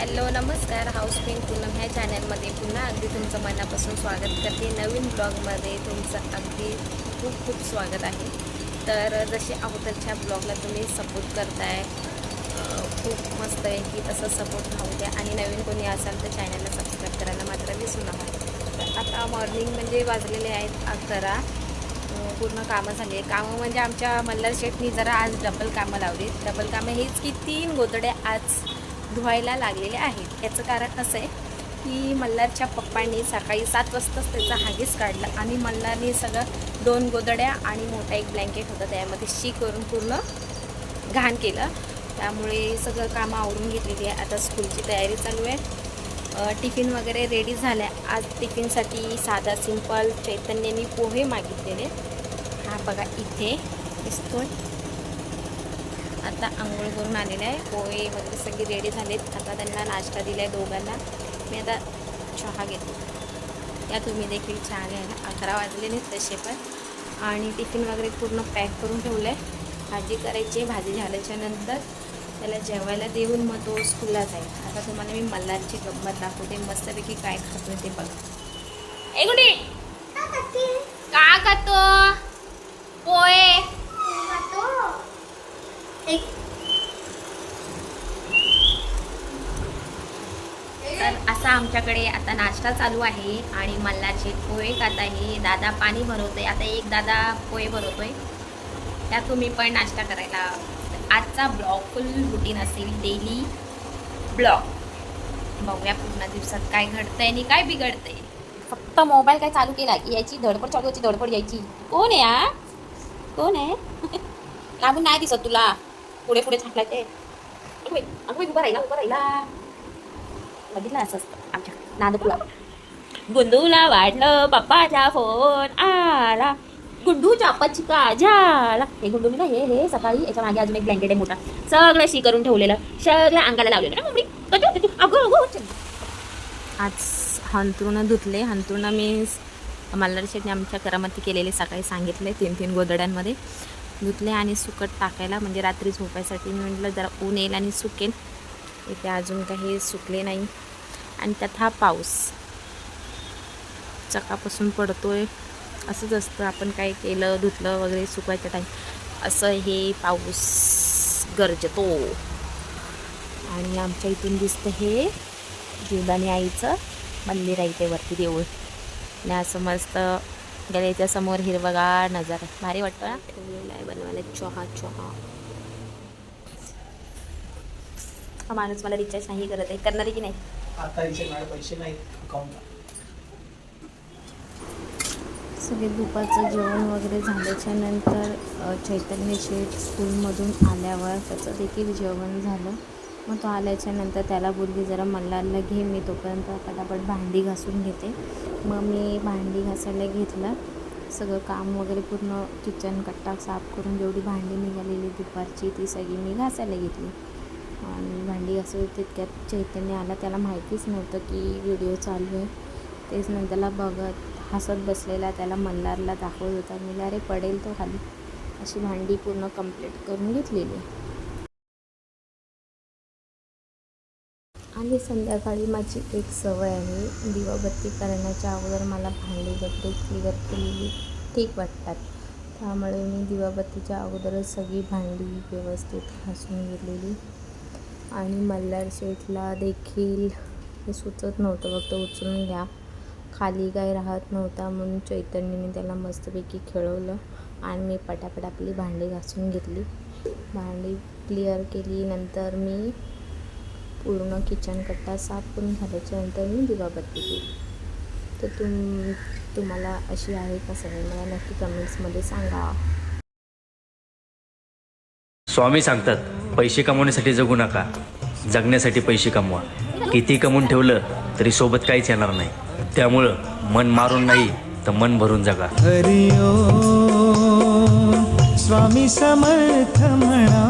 Hello नमस्कार. House pen Poonam ह्या चॅनलमध्ये पुन्हा अगदी तुमचं मनापासून स्वागत करते. नवीन ब्लॉगमध्ये तुमचं अगदी खूप खूप स्वागत आहे. तर जसे अगोदरच्या ब्लॉगला तुम्ही सपोर्ट करताय खूप मस्त आहे की तसं सपोर्ट राहू द्या. आणि नवीन कोणी असाल तर चॅनलला सबस्क्राईब करायला मात्र विसरू नका. आता मॉर्निंग म्हणजे वाजलेले आहेत अकरा. पूर्ण कामं झाली आहे कामं म्हणजे आमच्या मल्हार शेठनी जरा आज डबल कामं लावली डबल कामं हेच की तीन गोतडे आज धुवायला लागलेले आहेत. याचं कारण असं आहे की मल्हारच्या पप्पांनी सकाळी सात वाजताच त्याचा हागीस काढला आणि मल्हारने सगळं दोन गोदड्या आणि मोठा एक ब्लँकेट होता त्यामध्ये शी करून पूर्ण घाण केलं. त्यामुळे सगळं कामं आवरून घेतलेली आहे. आता स्कूलची तयारी चालू आहे. टिफिन वगैरे रेडी झाल्या. आज टिफिनसाठी साधा सिंपल चैतन्याने पोहे मागितलेले. हा बघा इथे दिसतोय. आता आंघोळ करून आलेलं आहे. पोहे वगैरे सगळे रेडी झालेत. आता त्यांना नाश्ता दिला आहे दोघांना. मी आता चहा घेते. या तुम्ही देखील चहा घ्यायला अकरा वाजले नाहीत तसे पण. आणि टिफिन वगैरे पूर्ण पॅक करून ठेवलं आहे भाजी करायची भाजी झाल्याच्यानंतर त्याला जेवायला देऊन मग तो स्कूलला जाईल. आता तुम्हाला मी मल्हारची गंमत दाखवते. मस्तपैकी काय खातोय ते बघा. ए का खातो पोहे. तर असा आमच्याकडे आता नाश्ता चालू आहे आणि मल्हारचे पोहे खात आहे. दादा पाणी भरवतोय. आता एक दादा पोहे भरवतोय. त्या तुम्ही पण नाश्ता करायला. आजचा ब्लॉग फुल रुटीन असेल. Daily blog. बघूया पूर्ण दिवसात काय घडतंय आणि काय बिघडतंय. फक्त मोबाईल काय चालू केला की याची धडपड चालू याची धडपड यायची. कोण आहे कोण आहे? लागून नाही दिसत तुला. पुढे पुढे थांबलाय ते. अगं उभा राहिला उभा राहिला. बघितलं असं असतं आमच्या नादपुला गुंडूला वाढलं पप्पाचा फोन आला. गुंडूच्या पचका झाला हे गुंडू ना हे हे सकाळी याच्या मागे अजून एक ब्लँकेट आहे मोठा. सगळं शी करून ठेवलेलं. सगळ्या अंगाला लावलेलं. ना मम्मी कधी अगं अगं आज हंतरुणं धुतले. हंतरुणं मीन्स मल्हार शेटने आमच्या करामती केलेले सकाळी सांगितले तीन तीन गोदड्यांमध्ये. धुतले आणि सुकट टाकायला म्हणजे रात्री झोपायसाठी मी म्हटलं जरा ऊन येईल आणि सुकेल इथे अजून काही सुकले नाही. आणि त्यात हा पाऊस. चकापासून पडतो आहे असंच असतं. आपण काय केलं धुतलं वगैरे सुकवायच्या टाईम असं हे पाऊस गरजतो. आणि आमच्या इथून दिसतं हे जीवदानी आईचं मंदिर आहे ते वरती देऊळ. आणि असं मस्त गल्याच्या समोर हिरवगार नजारा. भारी वाटतं ना ठेवलेला आहे बनवायला चहा चहा. हा माणूस मला रिचार्ज नाही करत आहे. करणार आहे की नाही? आता इथे माझे पैसे नाहीत अकाउंटला सगळे दुपारचं जेवण वगैरे झाल्याच्यानंतर चैतन्य शेठ स्कूलमधून आल्यावर त्याचं देखील जेवण झालं. मग तो आल्याच्यानंतर त्याला बोलली जरा मल्हारला घे मी तोपर्यंत पटापट भांडी घासून घेते. मग मी भांडी घासायला घेतलं. सगळं काम वगैरे पूर्ण किचन कट्टा साफ करून जेवढी भांडी निघालेली दुपारची ती सगळी मी घासायला घेतली. आणि भांडी घासत तितक्यात चैतन्य आला. त्याला माहितीच नव्हतं की व्हिडिओ चालू आहे. तेच नंतरला बघत हसत बसलेला त्याला मल्हारला दाखवत होता. मी अरे पडेल तो खाली. अशी भांडी पूर्ण कंप्लीट करून घेतलेली. आणि संध्याकाळी माझी एक सवय आहे. दिवाबत्ती करण्याच्या अगोदर मला भांडी वगैरे क्लिअर केलेली ठीक वाटतात. त्यामुळे मी दिवाबत्तीच्या अगोदरच सगळी भांडी व्यवस्थित घासून घेतलेली. आणि मल्हार शेठला देखील हे सुचत नव्हतं. फक्त उचलून घ्या. खाली काही राहत नव्हता म्हणून चैतन्यने त्याला मस्तपैकी खेळवलं आणि मी पटापट आपली भांडी घासून घेतली. भांडी क्लिअर केली. नंतर मी पूर्ण किचन कट्टा साफ करून झाल्याच्यानंतर मी दिवाबत्ती केली. तर तुम तुम्हाला अशी आहे का सवय मला नक्की कमेंट्समध्ये सांगा. स्वामी सांगतात पैसे कमवण्यासाठी जगू नका. जगण्यासाठी पैसे कमवा. किती कमवून ठेवलं तरी सोबत काहीच येणार नाही. त्यामुळं मन मारून नाही तर मन भरून जगा. हरिओ स्वामी समर्थ म्हणा.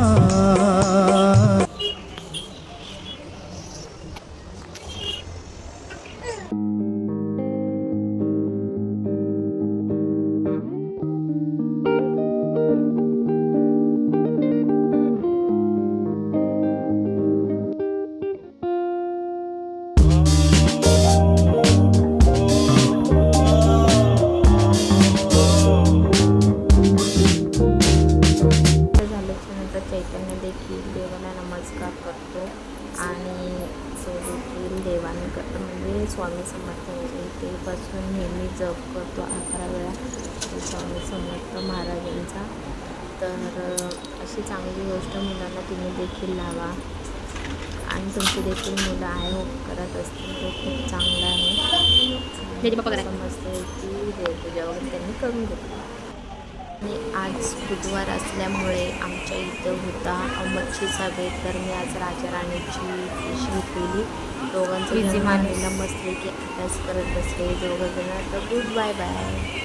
स्वामी समर्थ तेपासून नेहमी जप करतो अकरा वेळा स्वामी समर्थ महाराजांचा. तर अशी चांगली गोष्ट मुलांना तुम्ही देखील लावा. आणि तुमची देखील मुलं आहे हो करत असतील तो खूप चांगला आहे. समजते की देवपूजा वगैरे त्यांनी करून घेतली आणि आज बुधवार असल्यामुळे आमच्या इथं होता मच्छीचा बेत तर मी आज राजा राणीची डिश घेतलेली. दोघांचं माणूस. झालेलं मस्तपैकी अभ्यास करत बसले दोघं जण. तर गुड बाय बाय